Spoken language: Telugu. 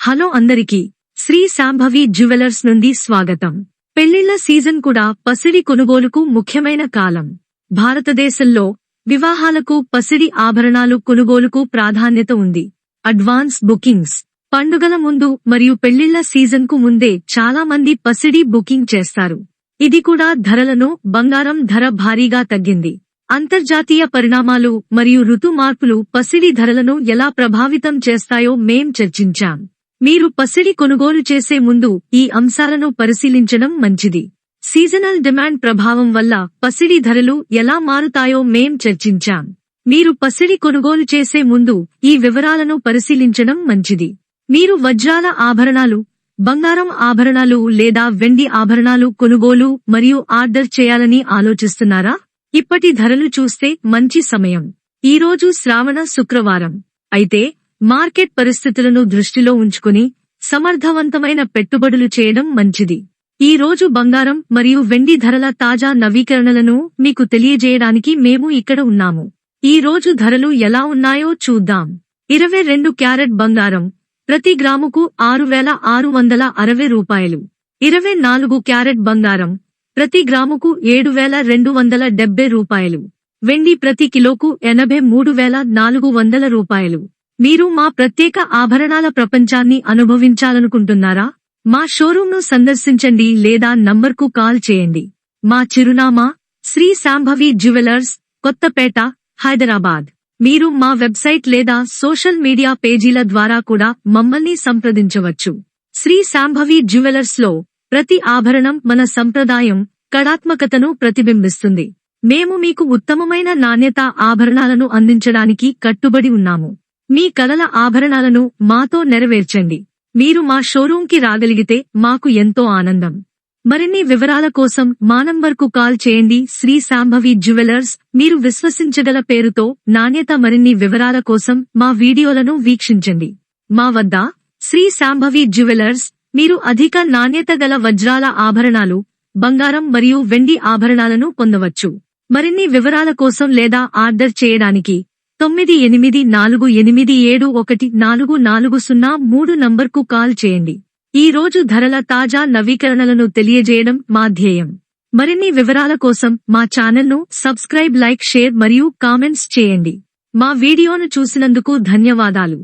హలో అందరికీ శ్రీ శాంభవి జ్యువెలర్స్ నుండి స్వాగతం. పెళ్ళిళ్ళ సీజన్ కూడా పసిడి కొనుగోలుకు ముఖ్యమైన కాలం. భారతదేశంలో వివాహాలకు పసిడి ఆభరణాలు కొనుగోలుకు ప్రాధాన్యత ఉంది. అడ్వాన్స్ బుకింగ్స్ పండుగల ముందు మరియు పెళ్ళిళ్ళ సీజన్కు ముందే చాలా మంది పసిడి బుకింగ్ చేస్తారు. ఇది కూడా ధరలను బంగారం ధర భారీగా తగ్గింది. అంతర్జాతీయ పరిణామాలు మరియు ఋతు మార్పులు పసిడి ధరలను ఎలా ప్రభావితం చేస్తాయో మేం చర్చించాం. మీరు పసిడి కొనుగోలు చేసే ముందు ఈ అంశాలను పరిశీలించడం మంచిది. సీజనల్ డిమాండ్ ప్రభావం వల్ల పసిడి ధరలు ఎలా మారుతాయో మేం చర్చించాం. మీరు పసిడి కొనుగోలు చేసే ముందు ఈ వివరాలను పరిశీలించడం మంచిది. మీరు వజ్రాల ఆభరణాలు బంగారం ఆభరణాలు లేదా వెండి ఆభరణాలు కొనుగోలు మరియు ఆర్డర్ చేయాలని ఆలోచిస్తున్నారా? ఇప్పటి ధరలు చూస్తే మంచి సమయం. ఈ రోజు శ్రావణ శుక్రవారం. అయితే మార్కెట్ పరిస్థితులను దృష్టిలో ఉంచుకుని సమర్థవంతమైన పెట్టుబడులు చేయడం మంచిది. ఈ రోజు బంగారం మరియు వెండి ధరల తాజా నవీకరణలను మీకు తెలియజేయడానికి మేము ఇక్కడ ఉన్నాము. ఈ రోజు ధరలు ఎలా ఉన్నాయో చూద్దాం. ఇరవై రెండు క్యారెట్ బంగారం ప్రతి గ్రాముకు ఆరు వేల ఆరు వందల అరవై రూపాయలు. ఇరవై నాలుగు క్యారెట్ బంగారం ప్రతి గ్రాముకు ఏడు వేల రెండు వందల డెబ్బై రూపాయలు. వెండి ప్రతి కిలోకు ఎనభై మూడు వేల నాలుగు వందల రూపాయలు. మీరు మా ప్రత్యేక ఆభరణాల ప్రపంచాన్ని అనుభవించాలనుకుంటున్నారా? మా షోరూంను సందర్శించండి లేదా నంబర్కు కాల్ చేయండి. మా చిరునామా శ్రీ శాంభవి జ్యువెలర్స్ కొత్తపేట హైదరాబాద్. మీరు మా వెబ్సైట్ లేదా సోషల్ మీడియా పేజీల ద్వారా కూడా మమ్మల్ని సంప్రదించవచ్చు. శ్రీ శాంభవి జ్యువెలర్స్లో ప్రతి ఆభరణం మన సంప్రదాయం కళాత్మకతను ప్రతిబింబిస్తుంది. మేము మీకు ఉత్తమమైన నాణ్యత ఆభరణాలను అందించడానికి కట్టుబడి ఉన్నాము. మీ కలల ఆభరణాలను మాతో నెరవేర్చండి. మీరు మా షోరూంకి రాగలిగితే మాకు ఎంతో ఆనందం. మరిన్ని వివరాల కోసం మా నంబర్కు కాల్ చేయండి. శ్రీ శాంభవి జ్యువెలర్స్ మీరు విశ్వసించగల పేరుతో నాణ్యత మరిన్ని వివరాల కోసం మా వీడియోలను వీక్షించండి. మా వద్ద శ్రీ శాంభవి జ్యువెలర్స్ మీరు అధిక నాణ్యత గల వజ్రాల ఆభరణాలు బంగారం మరియు వెండి ఆభరణాలను పొందవచ్చు. మరిన్ని వివరాల కోసం లేదా ఆర్డర్ చేయడానికి తొమ్మిది ఎనిమిది నాలుగు ఎనిమిది ఏడు ఒకటి నాలుగు నాలుగు సున్నా మూడు నంబర్కు కాల్ చేయండి. ఈ రోజు ధరల తాజా నవీకరణలను తెలియజేయడం మా ధ్యేయం. మరిన్ని వివరాల కోసం మా ఛానల్ను సబ్స్క్రైబ్ లైక్ షేర్ మరియు కామెంట్స్ చేయండి. మా వీడియోను చూసినందుకు ధన్యవాదాలు.